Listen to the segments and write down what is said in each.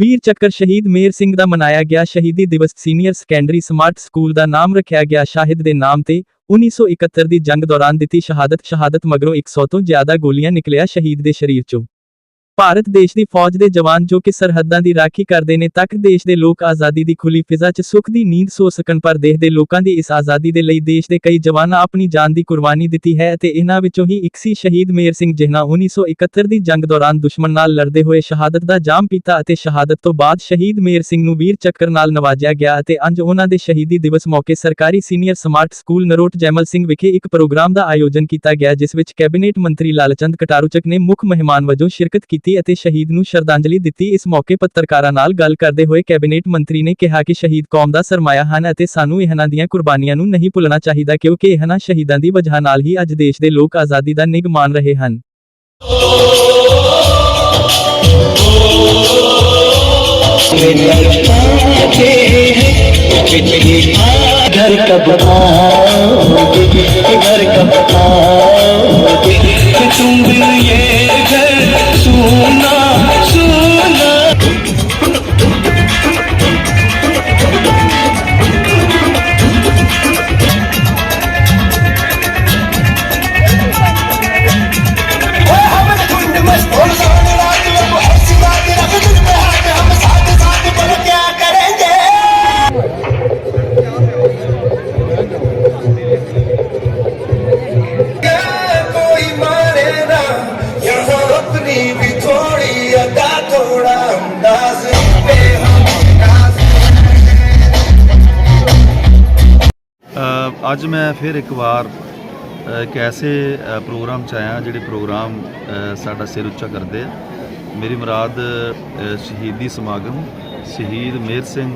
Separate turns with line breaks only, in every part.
ਵੀਰ ਚੱਕਰ ਸ਼ਹੀਦ ਮੇਰ ਸਿੰਘ ਦਾ ਮਨਾਇਆ ਗਿਆ ਸ਼ਹੀਦੀ ਦਿਵਸ ਸੀਨੀਅਰ ਸੈਕੰਡਰੀ ਸਮਾਰਟ ਸਕੂਲ ਦਾ ਨਾਮ ਰੱਖਿਆ ਗਿਆ ਸ਼ਾਹਿਦ ਦੇ ਨਾਮ ਤੇ 1971 ਦੀ ਜੰਗ ਦੌਰਾਨ ਦਿੱਤੀ ਸ਼ਹਾਦਤ ਸ਼ਹਾਦਤ ਮਗਰੋਂ 100 ਤੋਂ ਜ਼ਿਆਦਾ ਗੋਲੀਆਂ ਨਿਕਲਿਆ ਸ਼ਹੀਦ ਦੇ ਸਰੀਰ ਚੋਂ। ਭਾਰਤ ਦੇਸ਼ ਦੀ ਫੌਜ ਦੇ ਜਵਾਨ ਜੋ ਕਿ ਸਰਹੱਦਾਂ ਦੀ ਰਾਖੀ ਕਰਦੇ ਨੇ, ਤੱਕ ਦੇਸ਼ ਦੇ ਲੋਕ ਆਜ਼ਾਦੀ ਦੀ ਖੁੱਲੀ ਫਿਜ਼ਾ 'ਚ ਸੁੱਖ ਦੀ ਨੀਂਦ ਸੋ ਸਕਣ ਪਰ ਦੇਸ਼ ਦੇ ਲੋਕਾਂ ਦੀ ਇਸ ਆਜ਼ਾਦੀ ਦੇ ਲਈ ਦੇਸ਼ ਦੇ ਕਈ ਜਵਾਨਾਂ ਆਪਣੀ ਜਾਨ ਦੀ ਕੁਰਬਾਨੀ ਦਿੱਤੀ ਹੈ ਅਤੇ ਇਹਨਾਂ ਵਿੱਚੋਂ ਹੀ ਇੱਕ ਸੀ ਸ਼ਹੀਦ ਮੇਰ ਸਿੰਘ ਜਿਨ੍ਹਾਂ 1971 ਦੀ ਜੰਗ ਦੌਰਾਨ ਦੁਸ਼ਮਣ ਨਾਲ ਲੜਦੇ ਹੋਏ ਸ਼ਹਾਦਤ ਦਾ ਜਾਮ ਪੀਤਾ ਅਤੇ ਸ਼ਹਾਦਤ ਤੋਂ ਬਾਅਦ ਸ਼ਹੀਦ ਮੇਰ ਸਿੰਘ ਨੂੰ ਵੀਰ ਚੱਕਰ ਨਾਲ ਨਵਾਜਿਆ ਗਿਆ ਅਤੇ ਅੰਜ ਉਹਨਾਂ ਦੇ ਸ਼ਹੀਦੀ ਦਿਵਸ ਮੌਕੇ ਸਰਕਾਰੀ senior smart school Narot Jaimal Singh ਵਿਖੇ ਇੱਕ ਪ੍ਰੋਗਰਾਮ ਦਾ ਆਯੋਜਨ ਕੀਤਾ ਗਿਆ, ਜਿਸ ਵਿੱਚ ਕੈਬਨਿਟ ਮੰਤਰੀ ਲਾਲਚੰਦ ਕਟਾਰੂਚਕ ਨੇ ਮੁੱਖ ਮਹਿਮਾਨ ਵਜੋਂ ਸ਼ਿਰਕਤ ਕੀਤੀ ਅਤੇ ਸ਼ਹੀਦ ਨੂੰ ਸ਼ਰਧਾਂਜਲੀ ਦਿੱਤੀ ਇਸ ਮੌਕੇ ਪੱਤਰਕਾਰਾਂ ਨਾਲ ਗੱਲ ਕਰਦੇ ਹੋਏ ਕੈਬਨਿਟ ਮੰਤਰੀ ਨੇ ਕਿਹਾ ਕਿ ਸ਼ਹੀਦ ਕੌਮ ਦਾ ਸਰਮਾਇਆ ਹਨ ਅਤੇ ਸਾਨੂੰ ਇਹਨਾਂ ਦੀਆਂ ਕੁਰਬਾਨੀਆਂ ਨੂੰ ਨਹੀਂ ਭੁੱਲਣਾ ਚਾਹੀਦਾ ਕਿਉਂਕਿ ਇਹਨਾਂ ਸ਼ਹੀਦਾਂ ਦੀ ਵਜ੍ਹਾ ਨਾਲ ਹੀ ਅੱਜ ਦੇਸ਼ ਦੇ ਲੋਕ ਆਜ਼ਾਦੀ ਦਾ ਨਿਗ ਮਾਣ ਰਹੇ ਹਨ
घर कब आओगे घर कब आओगे तुम बिन ये घर
ਅੱਜ ਮੈਂ ਫਿਰ ਇੱਕ ਵਾਰ ਇੱਕ ਐਸੇ ਪ੍ਰੋਗਰਾਮ 'ਚ ਆਇਆ ਜਿਹੜੇ ਪ੍ਰੋਗਰਾਮ ਸਾਡਾ ਸਿਰ ਉੱਚਾ ਕਰਦੇ ਆ। ਮੇਰੀ ਮੁਰਾਦ ਸ਼ਹੀਦੀ ਸਮਾਗਮ, ਸ਼ਹੀਦ ਮੇਰ ਸਿੰਘ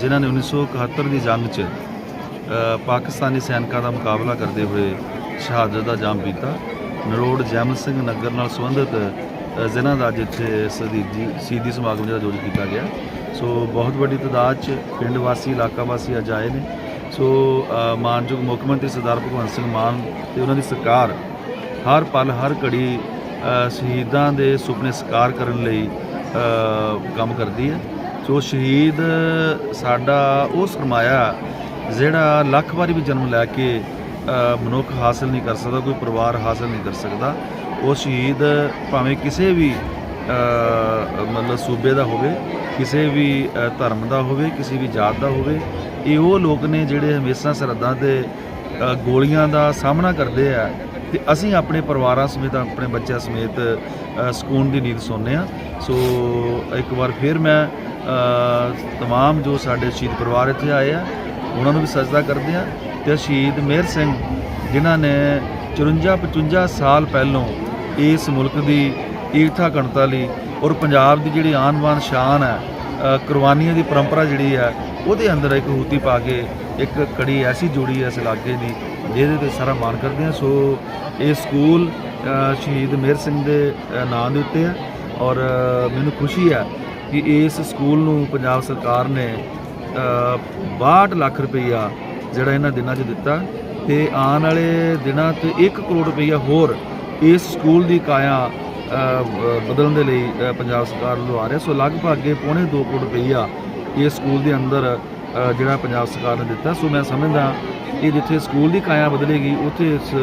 ਜਿਨ੍ਹਾਂ ਨੇ 1971 ਦੀ ਜੰਗ 'ਚ ਪਾਕਿਸਤਾਨੀ ਸੈਨਿਕਾਂ ਦਾ ਮੁਕਾਬਲਾ ਕਰਦੇ ਹੋਏ ਸ਼ਹਾਦਤ ਦਾ ਜਾਮ ਪੀਤਾ। ਨਰੋੜ ਜੈਮਲ ਸਿੰਘ ਨਗਰ ਨਾਲ ਸੰਬੰਧਿਤ ਜ਼ਿਲ੍ਹਾ ਦਾ ਅੱਜ ਇੱਥੇ ਸ਼ਹੀਦੀ ਸ਼ਹੀਦੀ ਸਮਾਗਮ ਜਿਹੜਾ ਆਯੋਜਿਤ ਕੀਤਾ ਗਿਆ। ਸੋ ਬਹੁਤ ਵੱਡੀ ਤਾਦਾਦ 'ਚ ਪਿੰਡ ਵਾਸੀ, ਇਲਾਕਾ ਵਾਸੀ ਅੱਜ ਆਏ ਨੇ। ਸੋ ਮਾਨਯੋਗ ਮੁੱਖ ਮੰਤਰੀ ਸਰਦਾਰ ਭਗਵੰਤ ਸਿੰਘ ਮਾਨ ਤੇ ਉਹਨਾਂ ਦੀ ਸਰਕਾਰ ਹਰ ਪਲ, ਹਰ ਘੜੀ ਸ਼ਹੀਦਾਂ ਦੇ ਸੁਪਨੇ ਸਾਕਾਰ ਕਰਨ ਲਈ ਕੰਮ ਕਰਦੀ ਹੈ। ਸੋ, ਸ਼ਹੀਦ ਸਾਡਾ ਉਹ ਸਰਮਾਇਆ ਜਿਹੜਾ ਲੱਖ ਵਾਰੀ ਵੀ ਜਨਮ ਲੈ ਕੇ ਮਨੁੱਖ ਹਾਸਲ ਨਹੀਂ ਕਰ ਸਕਦਾ, ਕੋਈ ਪਰਿਵਾਰ ਹਾਸਲ ਨਹੀਂ ਕਰ ਸਕਦਾ। ਉਹ ਸ਼ਹੀਦ ਭਾਵੇਂ ਕਿਸੇ ਵੀ ਮਤਲਬ ਸੂਬੇ ਦਾ ਹੋਵੇ, ਕਿਸੇ ਵੀ ਧਰਮ ਦਾ ਹੋਵੇ, ਕਿਸੇ ਵੀ ਜਾਤ ਦਾ ਹੋਵੇ ਇਹ ਉਹ ਲੋਕ ਨੇ ਜਿਹੜੇ ਹਮੇਸ਼ਾ ਸਰਹੱਦਾਂ ਤੇ ਅ, ਗੋਲੀਆਂ ਦਾ ਸਾਹਮਣਾ ਕਰਦੇ ਆ ਤੇ ਅਸੀਂ ਆਪਣੇ ਪਰਿਵਾਰਾਂ ਸਮੇਤ ਆਪਣੇ ਬੱਚਿਆਂ ਸਮੇਤ ਅ, ਸਕੂਨ ਦੀ ਨੀਂਦ ਸੌਂਦੇ ਆ ਸੋ ਇੱਕ ਵਾਰ ਫਿਰ ਮੈਂ ਅ, तमाम ਜੋ ਸਾਡੇ ਸ਼ਹੀਦ ਪਰਿਵਾਰ ਇੱਥੇ ਆਏ ਆ ਉਹਨਾਂ ਨੂੰ ਵੀ ਸਜਦਾ ਕਰਦੇ ਆ ਤੇ ਸ਼ਹੀਦ ਮੇਹਰ ਸਿੰਘ ਜਿਨ੍ਹਾਂ ਨੇ 54 55 ਸਾਲ ਪਹਿਲੋਂ ਇਸ ਮੁਲਕ ਦੀ ਈਰਥਾ ਗਣਤਾ ਲਈ ਔਰ ਪੰਜਾਬ ਦੀ ਜਿਹੜੀ ਆਨ ਬਾਨ ਸ਼ਾਨ ਹੈ ਅ, ਕੁਰਬਾਨੀਆਂ ਦੀ ਪਰੰਪਰਾ ਜਿਹੜੀ ਹੈ ਉਹਦੇ ਅੰਦਰ ਇੱਕ ਹੂਤੀ ਪਾ ਕੇ ਇੱਕ ਕੜੀ ਐਸੀ ਜੋੜੀ ਹੈ ਇਸ ਇਲਾਕੇ ਦੀ ਜਿਹਦੇ ਤੇ ਸਾਰਾ ਮਾਣ ਕਰਦੇ ਹਾਂ। ਸੋ ਇਹ ਸਕੂਲ ਸ਼ਹੀਦ ਮੇਰ ਸਿੰਘ ਦੇ ਨਾਂ ਦੇ ਉੱਤੇ ਹੈ ਔਰ ਮੈਨੂੰ ਖੁਸ਼ੀ ਹੈ ਕਿ ਇਸ ਸਕੂਲ ਨੂੰ ਪੰਜਾਬ ਸਰਕਾਰ ਨੇ ਅ, 62 ਲੱਖ ਰੁਪਈਆ ਜਿਹੜਾ ਇਹਨਾਂ ਦਿਨਾਂ 'ਚ ਦਿੱਤਾ ਤੇ ਆਉਣ ਵਾਲੇ ਦਿਨਾਂ 'ਚ 1 ਕਰੋੜ ਰੁਪਈਆ ਹੋਰ ਇਸ ਸਕੂਲ ਦੀ ਕਾਇਆ ਬਦਲਣ ਦੇ ਲਈ ਪੰਜਾਬ ਸਰਕਾਰ ਨੂੰ ਆ ਰਿਹਾ ਸੋ ਲਗਭਗ ਇਹ ਪੌਣੇ 2 ਕਰੋੜ ਰੁਪਈਆ ਇਹ ਸਕੂਲ ਦੇ ਅੰਦਰ ਜਿਹੜਾ ਪੰਜਾਬ ਸਰਕਾਰ ਨੇ ਦਿੱਤਾ। ਸੋ ਮੈਂ ਸਮਝਦਾ ਕਿ ਜਿੱਥੇ ਸਕੂਲ ਦੀ ਕਾਇਆ ਬਦਲੇਗੀ ਉੱਥੇ ਇਸ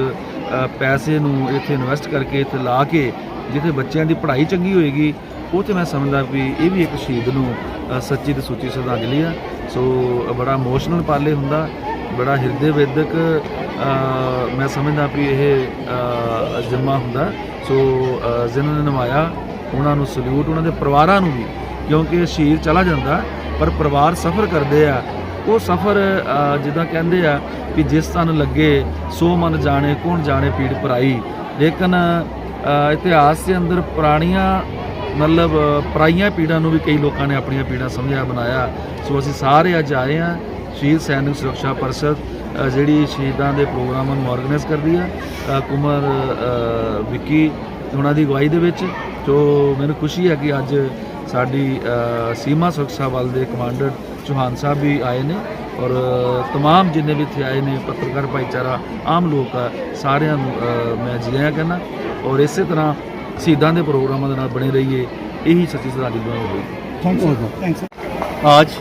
ਪੈਸੇ ਨੂੰ ਇੱਥੇ ਇਨਵੈਸਟ ਕਰਕੇ ਇੱਥੇ ਲਾ ਕੇ ਜਿੱਥੇ ਬੱਚਿਆਂ ਦੀ ਪੜ੍ਹਾਈ ਚੰਗੀ ਹੋਏਗੀ ਉੱਥੇ ਮੈਂ ਸਮਝਦਾ ਵੀ ਇਹ ਵੀ ਇੱਕ ਸ਼ਹੀਦ ਨੂੰ ਸੱਚੀ ਤੇ ਸੁੱਚੀ ਸ਼ਰਧਾਂਜਲੀ ਆ। ਸੋ ਬੜਾ ਇਮੋਸ਼ਨਲ ਪਾਲੇ ਹੁੰਦਾ ਬੜਾ ਹਿਰਦੇ ਵੇਦਕ ਮੈਂ ਸਮਝਦਾ ਵੀ ਇਹ ਅ, ਹੁੰਦਾ। ਸੋ ਅ, ਜਿਨ੍ਹਾਂ ਨੇ ਨਿਭਾਇਆ ਉਹਨਾਂ ਨੂੰ ਸਲੂਟ ਉਹਨਾਂ ਦੇ ਪਰਿਵਾਰਾਂ ਨੂੰ ਵੀ ਕਿਉਂਕਿ ਸ਼ਹੀਦ ਚਲਾ ਜਾਂਦਾ। ਪਰ ਪਰਿਵਾਰ ਸਫਰ ਕਰਦੇ ਆ। ਉਹ ਸਫਰ ਜਿੱਦਾਂ ਕਹਿੰਦੇ ਆ ਕਿ ਜਿਸ ਤਨ ਲੱਗੇ ਸੋ ਮਨ ਜਾਣੇ ਕੌਣ ਜਾਣੇ ਪੀੜ ਪਰਾਈ ਲੇਕਿਨ ਇਤਿਹਾਸ ਦੇ ਅੰਦਰ ਪੁਰਾਣੀਆਂ ਮਤਲਬ ਅ, ਪਰਾਈਆਂ ਪੀੜਾਂ ਨੂੰ ਵੀ ਕਈ ਲੋਕਾਂ ਨੇ ਆਪਣੀਆਂ ਪੀੜਾਂ ਸਮਝਿਆ ਬਣਾਇਆ। ਸੋ ਅਸੀਂ ਸਾਰੇ ਅੱਜ ਆਏ ਆ ਸ਼ਹੀਦ ਸੈਨਿਕ ਸੁਰੱਖਿਆ ਪਰਿਸ਼ਦ ਜਿਹੜੀ ਸ਼ਹੀਦਾਂ ਦੇ ਪ੍ਰੋਗਰਾਮਾਂ ਨੂੰ ਆਰਗੇਨਾਈਜ਼ ਕਰਦੀ ਆ। ਕੁਮਰ ਵਿੱਕੀ ਉਹਨਾਂ ਦੀ ਅਗਵਾਈ ਦੇ ਵਿੱਚ। ਜੋ ਮੈਨੂੰ ਖੁਸ਼ੀ ਹੈ ਕਿ ਅੱਜ ਸਾਡੀ ਅ, ਸੀਮਾ ਸੁਰੱਖਿਆ ਬਲ ਦੇ ਕਮਾਂਡਰ ਚੌਹਾਨ ਸਾਹਿਬ ਵੀ ਆਏ ਨੇ ਔਰ तमाम ਜਿੰਨੇ ਵੀ ਇੱਥੇ ਆਏ ਨੇ ਪੱਤਰਕਾਰ ਭਾਈਚਾਰਾ ਆਮ ਲੋਕ ਆ ਸਾਰਿਆਂ ਨੂੰ ਅ, ਮੈਂ ਜੀ ਆਇਆਂ ਕਹਿੰਦਾ ਔਰ ਇਸੇ ਤਰ੍ਹਾਂ ਸ਼ਹੀਦਾਂ ਦੇ ਪ੍ਰੋਗਰਾਮਾਂ ਦੇ ਨਾਲ ਬਣੇ ਰਹੀਏ ਇਹੀ ਸੱਚੀ ਸ਼ਰਧਾਂਜਲੀ ਹੋਵੇਗੀ
थैंक्स थैंक्स
आज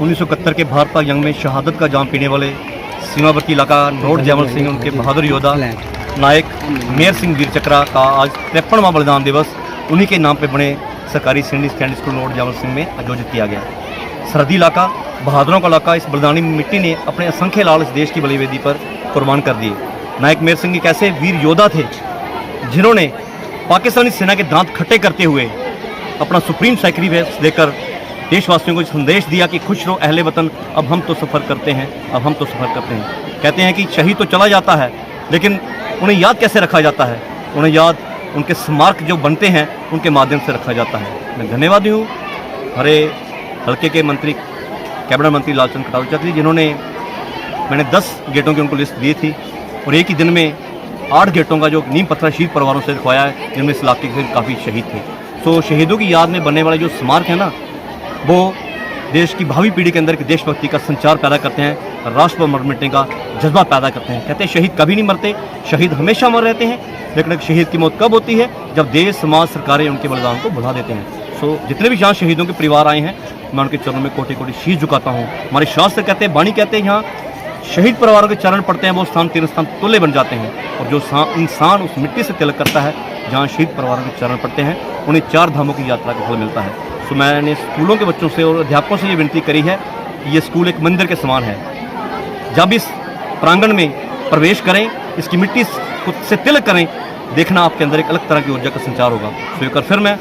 उन्नीस के भारत पाक जंग में शहादत का जाम पीने वाले सीमावर्ती इलाका नोट जैमल सिंह उनके बहादुर योद्धा नायक मेयर सिंह वीर चक्रा का आज तिरपनवा बलिदान दिवस उन्हीं के नाम पे बने सरकारी senior secondary school Narot Jaimal Singh में आयोजित किया गया। सरहदी इलाका, बहादुरों का इलाका, इस बलिदानी मिट्टी ने अपने असंख्य लाल इस देश की बलिवेदी पर कुर्बान कर दिए। नायक मेर सिंह एक ऐसे वीर योद्धा थे, जिन्होंने पाकिस्तानी सेना के दांत खट्टे करते हुए अपना सुप्रीम सैक्रिफाइस देकर देशवासियों को संदेश दिया कि खुश रहो, अहले वतन, अब हम तो सफ़र करते हैं, अब हम तो सफ़र करते हैं। कहते हैं कि शहीद तो चला जाता है, लेकिन उन्हें याद कैसे रखा जाता है? उन्हें याद उनके स्मारक जो बनते हैं, उनके माध्यम से रखा जाता है। मैं धन्यवादी हूँ हमारे हल्के के मंत्री, कैबिनेट मंत्री लालचंद कटारिया चौधरी जिन्होंने मैंने 10 गेटों की उनको लिस्ट दी थी और एक ही दिन में आठ गेटों का जो नीम पत्थर शहीद परिवारों से लिखवाया है, जिनमें इस इलाके के काफ़ी शहीद थे। तो शहीदों की याद में बनने वाले जो स्मारक है ना, वो देश की भावी पीढ़ी के अंदर एक देशभक्ति का संचार पैदा करते हैं, राष्ट्र पर मर मिटने का जज्बा पैदा करते हैं। कहते हैं, शहीद कभी नहीं मरते, शहीद हमेशा मर रहते हैं। लेकिन एक शहीद की मौत कब होती है? जब देश, समाज, सरकारें उनके बलिदान को भुला देते हैं। सो जितने भी यहाँ शहीदों के परिवार आए हैं, मैं उनके चरणों में कोटि कोटि शीश झुकाता हूँ। हमारे शास्त्र कहते हैं, वाणी कहते हैं, यहाँ शहीद परिवारों के चरण पड़ते हैं, वो स्थान तीन स्थान तुल्य बन जाते हैं। और जो इंसान उस मिट्टी से तिलक करता है, जहाँ शहीद परिवारों के चरण पड़ते हैं, उन्हें चार धामों की यात्रा का फल मिलता है। तो मैंने स्कूलों के बच्चों से और अध्यापकों से ये विनती करी है कि ये स्कूल एक मंदिर के समान है। जब इस प्रांगण में प्रवेश करें, इसकी मिट्टी से तिलक करें, देखना आपके अंदर एक अलग तरह की ऊर्जा का संचार होगा। तो एक फिर मैं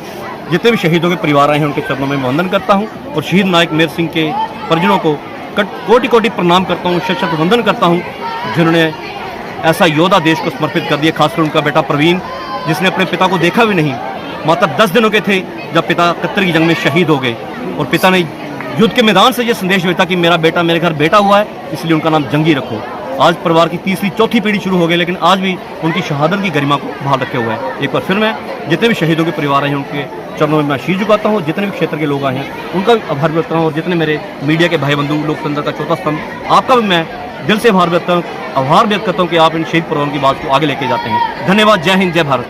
जितने भी शहीदों के परिवार आए हैं, उनके चरणों में वंदन करता हूँ और शहीद नायक मेर सिंह के परिजनों को कट- कोटि कोटि प्रणाम करता हूँ शत वंदन करता हूँ, जिन्होंने ऐसा योद्धा देश को समर्पित कर दिया, खासकर उनका बेटा प्रवीण, जिसने अपने पिता को देखा भी नहीं। मात्र दस दिनों के थे जब पिता कत्तर की जंग में शहीद हो गए। और पिता ने युद्ध के मैदान से ये संदेश भेजा कि मेरा बेटा मेरे घर बेटा हुआ है, इसलिए उनका नाम जंगी रखो। आज परिवार की तीसरी चौथी पीढ़ी शुरू हो गई, लेकिन आज भी उनकी शहादत की गरिमा को बहाल रखे हुए हैं। एक बार फिर मैं जितने भी शहीदों के परिवार हैं, उनके चरणों में मैं शीश झुकाता हूँ। जितने भी क्षेत्र के लोग आए हैं, उनका भी आभार व्यक्त हूँ। और जितने मेरे मीडिया के भाई बंधु लोकतंत्र का चौथा स्तंभ, आपका भी मैं दिल से आभार व्यक्त हूँ। आभार व्यक्त करता हूँ कि आप इन शहीद परिवारों की बात को आगे लेके जाते हैं। धन्यवाद। जय हिंद, जय भारत।